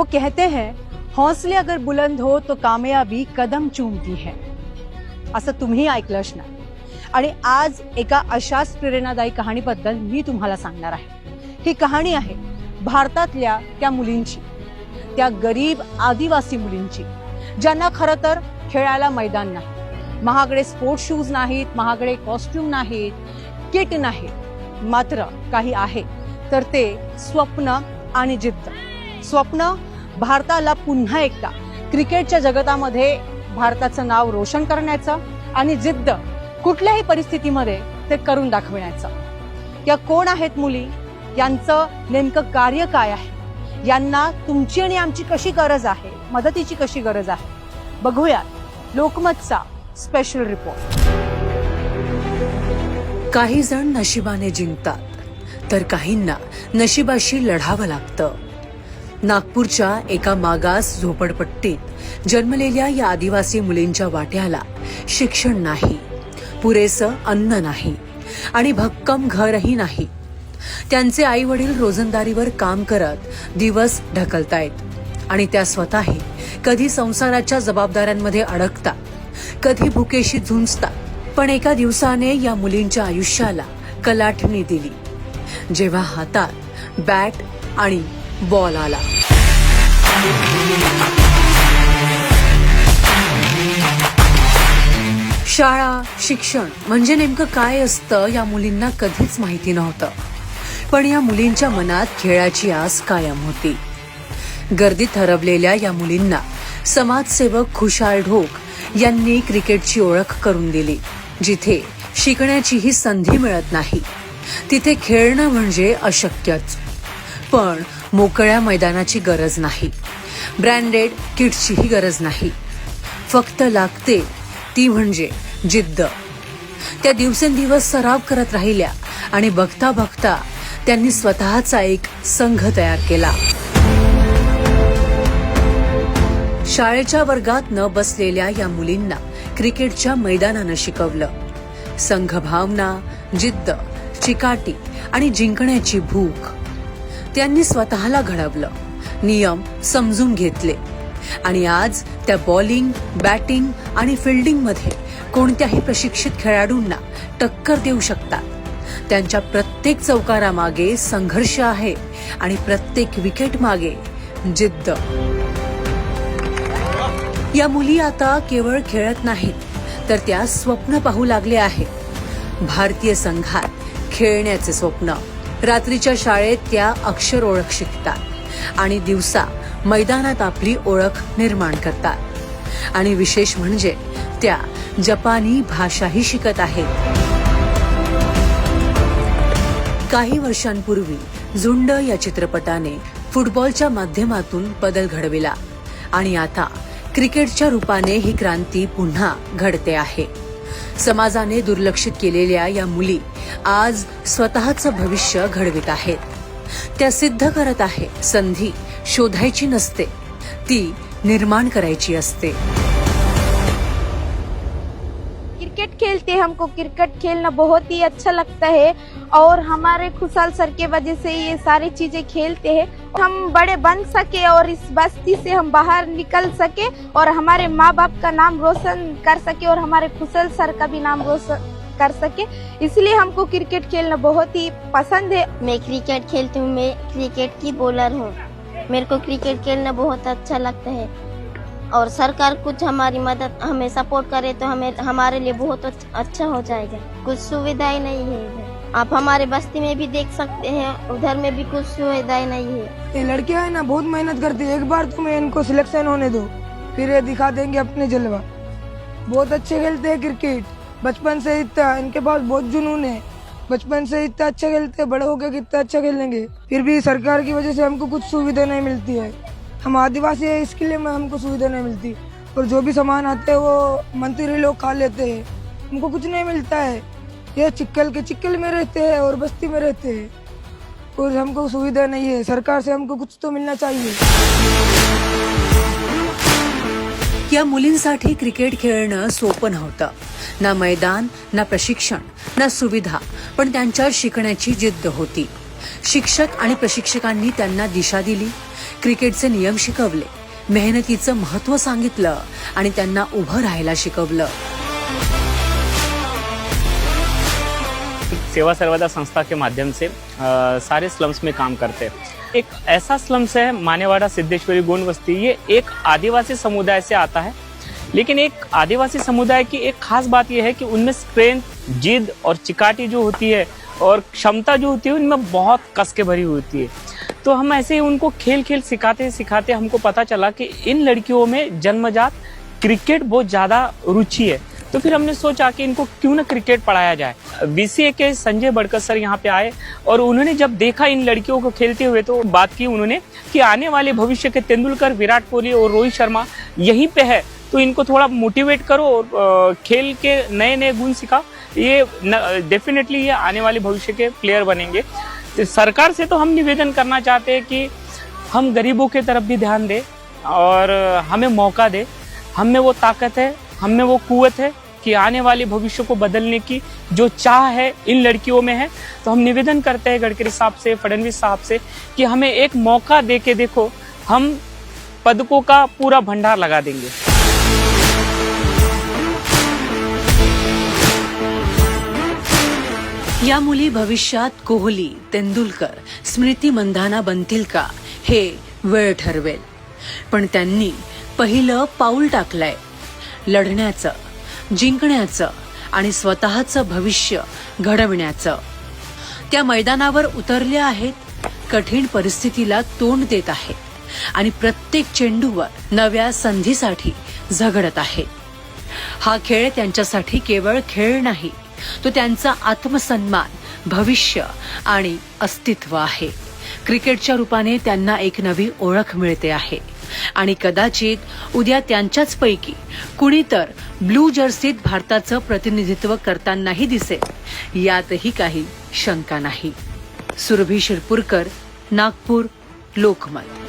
वो कहते हैं हौसले अगर बुलंद हो तो कामयाबी कदम चूमती है। असं तुम्ही ऐकलंच ना आणि आज एका अशाच प्रेरणादायी कहाणीबद्दल मी तुम्हाला सांगणार आहे। ही कहाणी आहे भारतातल्या त्या मुलींची त्या गरीब आदिवासी मुलींची ज्यांना खरं तर खेळायला मैदान नाही। महागडे स्पोर्ट्स शूज नाहीत महागडे कॉस्ट्युम नाहीत किट नाहीत मात्र काही आहे तर ते स्वप्न आणि जिद्द। स्वप्न भारताला पुन्हा एकदा क्रिकेटच्या जगतामध्ये भारताचं नाव रोशन करण्याचं आणि जिद्द कुठल्याही परिस्थितीमध्ये ते करून दाखविण्याचं. या कोण आहेत मुली? यांचं नेमकं कार्य काय आहे? यांना तुमची आणि आमची कशी गरज आहे? मदतीची कशी गरज आहे? बघूयात लोकमतचा स्पेशल रिपोर्ट काही जण नशिबाने जिंकतात तर काहींना नशिबाशी लढावं लागतं. नागपूरच्या एका मागास झोपडपट्टीत जन्मलेल्या या आदिवासी मुलींच्या वाट्याला शिक्षण नाही पुरेसं अन्न नाही आणि भक्कम घरही नाही. त्यांचे आई वडील रोजंदारीवर काम करत दिवस ढकलतायत आणि त्या स्वतःही कधी संसाराच्या जबाबदाऱ्यांमध्ये अडकतात कधी भुकेशी झुंजतात. पण एका दिवसाने या मुलींच्या आयुष्याला कलाटणी दिली जेव्हा हातात बॅट आणि बॉल आला. शाळा शिक्षण म्हणजे नेमकं काय असतं या मुलींना कधीच माहिती नव्हतं. पण या मुलींच्या मनात खेळाची आस कायम होती. गर्दीत हरवलेल्या या मुलींना समाजसेवक खुशाल ढोक यांनी क्रिकेटची ओळख करून दिली जिथे शिकण्याचीही संधी मिळत नाही. तिथे खेळणं म्हणजे अशक्यच. पण मोकळ्या मैदानाची गरज नाही. ब्रँडेड किट्सचीही गरज नाही. फक्त लागते ती म्हणजे जिद्द. त्या दिवसेंदिवस सराव करत राहिल्या आणि बघता बघता त्यांनी स्वतःचा एक संघ तयार केला. शाळेच्या वर्गात न बसलेल्या या मुलींना क्रिकेटच्या मैदानानं शिकवलं. संघभावना जिद्द चिकाटी आणि जिंकण्याची भूक. त्यांनी स्वतःला घडवलं. नियम समजून घेतले. आणि आज त्या बॉलिंग बॅटिंग आणि फिल्डिंगमध्ये कोणत्याही प्रशिक्षित खेळाडूंना टक्कर देऊ शकतात. त्यांच्या प्रत्येक चौकारामागे संघर्ष आहे आणि प्रत्येक विकेट मागे जिद्द. या मुली आता केवळ खेळत नाहीत तर त्या स्वप्न पाहू लागले आहेत. भारतीय संघात खेळण्याचे स्वप्न. रात्रीच्या शाळेत त्या अक्षर ओळख शिकतात आणि दिवसा मैदानात आपली ओळख निर्माण करतात. आणि विशेष म्हणजे त्या जपानी भाषाही शिकत आहेत. काही वर्षांपूर्वी झुंड या चित्रपटाने फुटबॉलच्या माध्यमातून बदल घडविला आणि आता क्रिकेटच्या रूपाने ही क्रांती पुन्हा घडते आहे. समाजाने दुर्लक्षित केलेल्या या मुली आज स्वतःचं भविष्य घडवित आहेत. त्या सिद्ध करत आहे संधी शोधायची नसते ती निर्माण करायची असते. क्रिकेट खेलते हैं, हमको क्रिकेट खेलना बहुत ही अच्छा लगता है और हमारे खुशहाल सर के वजह से ये सारी चीज़ें खेलते हैं। हम बड़े बन सके और इस बस्ती से हम बाहर निकल सके और हमारे माँ बाप का नाम रोशन कर सके और हमारे खुशहाल सर का भी नाम रोशन कर सके। इसलिए हमको क्रिकेट खेलना बहुत ही पसंद है। मैं क्रिकेट खेलती हूँ, मैं क्रिकेट की बॉलर हूँ। मेरे को क्रिकेट खेलना बहुत अच्छा लगता है। और सरकार कुछ हमारी मदद, हमें सपोर्ट करे तो हमें, हमारे लिए बहुत अच्छा हो जाएगा। कुछ सुविधाएँ नहीं है आप हमारे बस्ती में भी देख सकते हैं, उधर में भी कुछ सुविधाएँ नहीं है। ये लड़कियाँ है ना, बहुत मेहनत करती है। एक बार तुम्हें इनको सिलेक्शन होने दो, फिर ये दिखा देंगे अपने जलवा। बहुत अच्छे खेलते हैं क्रिकेट बचपन से इतना, इनके पास बहुत जुनून है। बचपन से इतना अच्छा खेलते हैं, बड़े होकर कितना अच्छा खेलेंगे। फिर भी सरकार की वजह से हमको कुछ सुविधा नहीं मिलती है। हम आदिवासी है इसके लिए हमको सुविधा नहीं मिलती। और जो भी सामान आते हैं वो मंत्री लोग खा लेते हैं। हमको कुछ नहीं मिलता है। ये चिक्कल के चिक्कल में रहते हैं और बस्ती में रहते हैं। और हमको सुविधा नहीं है। सरकार से हमको कुछ तो मिलना चाहिए। या मुलींसाठी क्रिकेट खेळणं सोपं नव्हतं. ना मैदान ना प्रशिक्षण ना सुविधा पण त्यांच्यावर शिकण्याची जिद्द होती. शिक्षक आणि प्रशिक्षकांनी त्यांना दिशा दिली. क्रिकेटचे नियम शिकवले. मेहनतीचं महत्त्व सांगितलं आणि त्यांना उभं राहायला शिकवलं. सेवा सर्वदा संस्था के माध्यम से आ, सारे स्लम्स में काम करते. हैं एक ऐसा स्लम्स है मानेवाड़ा सिद्धेश्वरी गोंड बस्ती ये एक आदिवासी समुदाय से आता है. लेकिन एक आदिवासी समुदाय की एक खास बात यह है कि उनमें स्ट्रेंथ जिद और चिकाटी जो होती है और क्षमता जो होती है उनमें बहुत कस के भरी होती है. तो हम ऐसे ही उनको खेल खेल सिखाते सिखाते हमको पता चला कि इन लड़कियों में जन्मजात क्रिकेट बहुत ज़्यादा रुचि है। तो फिर हमने सोचा कि इनको क्यों ना क्रिकेट पढ़ाया जाए। बीसीए के संजय बड़कर सर यहाँ पे आए और उन्होंने जब देखा इन लड़कियों को खेलते हुए तो बात की उन्होंने कि आने वाले भविष्य के तेंदुलकर, विराट कोहली और रोहित शर्मा यहीं पे है तो इनको थोड़ा मोटिवेट करो और खेल के नए नए गुण सिखाओ। ये डेफिनेटली ये आने वाले भविष्य के प्लेयर बनेंगे। तो सरकार से तो हम निवेदन करना चाहते हैं कि हम गरीबों के तरफ़ भी ध्यान दें और हमें मौका दे। हम में वो ताकत है, हम में वो कुवत है कि आने वाले भविष्य को बदलने की जो चाह है इन लड़कियों में है। तो हम निवेदन करते हैं गडकरी साहब से, फडणवीस साहब से कि हमें एक मौका दे के देखो, हम पदकों का पूरा भंडार लगा देंगे। या मुली भविष्यात कोहली तेंडुलकर स्मृती मंधाना बनतील का हे वेळ ठरवेल. पण त्यांनी पहिलं पाऊल टाकलंय. लढण्याचं जिंकण्याचं आणि स्वतःचं भविष्य घडवण्याचं. त्या मैदानावर उतरल्या आहेत कठीण परिस्थितीला तोंड देत आहेत आणि प्रत्येक चेंडूवर नव्या संधीसाठी झगडत आहेत. हा खेळ त्यांच्यासाठी केवळ खेळ नाही तो त्यांचा आत्मसन्मान भविष्य आणि अस्तित्व आहे. क्रिकेटच्या रूपाने त्यांना एक नवी ओळख मिळते आहे. आणि कदाचित उद्या त्यांच्याच पैकी कुणी तर ब्लू जर्सीत भारताचं प्रतिनिधित्व करतानाही दिसेल. यातही काही शंका नाही. सुरभी शिरपूरकर नागपूर लोकमत.